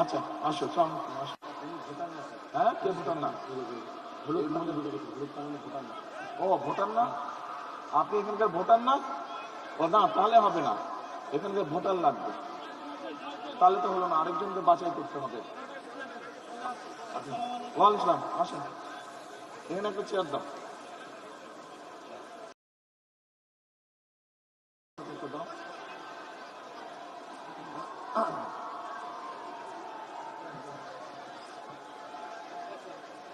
আচ্ছা আসো আসো হ্যাঁ কে ভুটান না? ও ভুটান না? আপনি এখানকার ভোটার না? ও না তাহলে হবে না। এখানকার ভোটার লাগবে। তাহলে তো হলো না আরেকজনকে বাছাই করতে হবে। আচ্ছা, ওয়াল আসেন। এখানে একটা চেয়ার দাও দাও।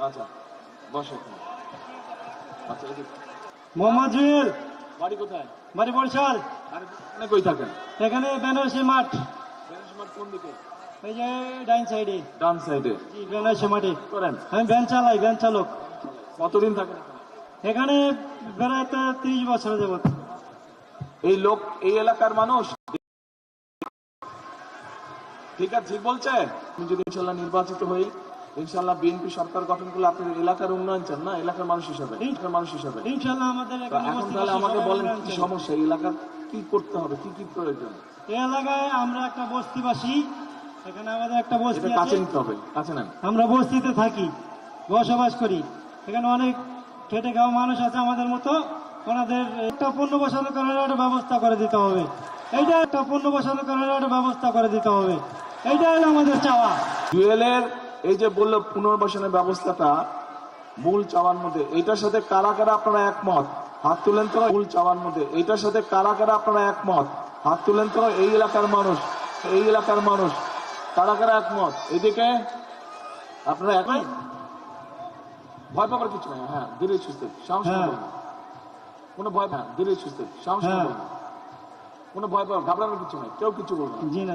আচ্ছা বসো এখানে। আচ্ছা মোহাম্মদ জুয়েল বাড়ি কোথায়? বাড়ি বরিশাল। আর এখানে কই থাকেন? এখানে বেনারসি মাঠ। বেনারসমাঠ কোন দিকে? এই যে ডাইন সাইডে। ডান সাইডে। জি বেনারসি মাঠে। করেন। আমি ভ্যান চালাই ভ্যান চালক। কতদিন থাকেন এখানে? এখানে বেড়াতে ত্রিশ বছর যাবত এই লোক এই এলাকার মানুষ? ঠিক আছে ঠিক বলছে? আপনি যদি ইনশাল্লাহ নির্বাচিত হই ইনশাল্লাহ বিএনপি সরকার গঠন করলে আপনি এলাকার উন্নয়ন চান না? এলাকার মানুষ হিসাবে। এলাকার মানুষ হিসাবে। ইনশাল্লাহ আমাদের এখন তাহলে আমাকে বলেন কি সমস্যা? এলাকার কি করতে হবে? কি কি প্রয়োজন? এই এলাকায় আমরা একটা বস্তিবাসী এখানে আমাদের একটা বস্তি কাছে নিতে হবে কাছে নেন। আমরা বস্তিতে থাকি বসবাস করি। এখানে অনেক খেটে খাওয়া মানুষ আছে আমাদের মতো। ওনাদের একটা পণ্য বসানো করার একটা ব্যবস্থা করে দিতে হবে। এইটা একটা পণ্য বসানো করার একটা ব্যবস্থা করে দিতে হবে। এইটাই হলো আমাদের চাওয়া। জুয়েলের এই যে বলল পুনর্বাসনের ব্যবস্থাটা মূল চাওয়ার মধ্যে এটার সাথে কারা কারা আপনারা একমত? হাত তুলেন তো মূল চাওয়ার মধ্যে। এটার সাথে কারা কারা আপনারা একমত? হাত তুলেন তো এই এলাকার মানুষ এই এলাকার মানুষ। কারা কারা একমত? এদিকে আপনারা একমত ভয় পাবার কিছু নাই হ্যাঁ ধীরে সুস্থে সাহস হ্যাঁ। কোনো ভয় না ধীরে সুস্থে সাহস হ্যাঁ। কোনো ভয় পাওয়ার ঘাবড়ানোর কিছু নাই কেউ কিছু বলবে না।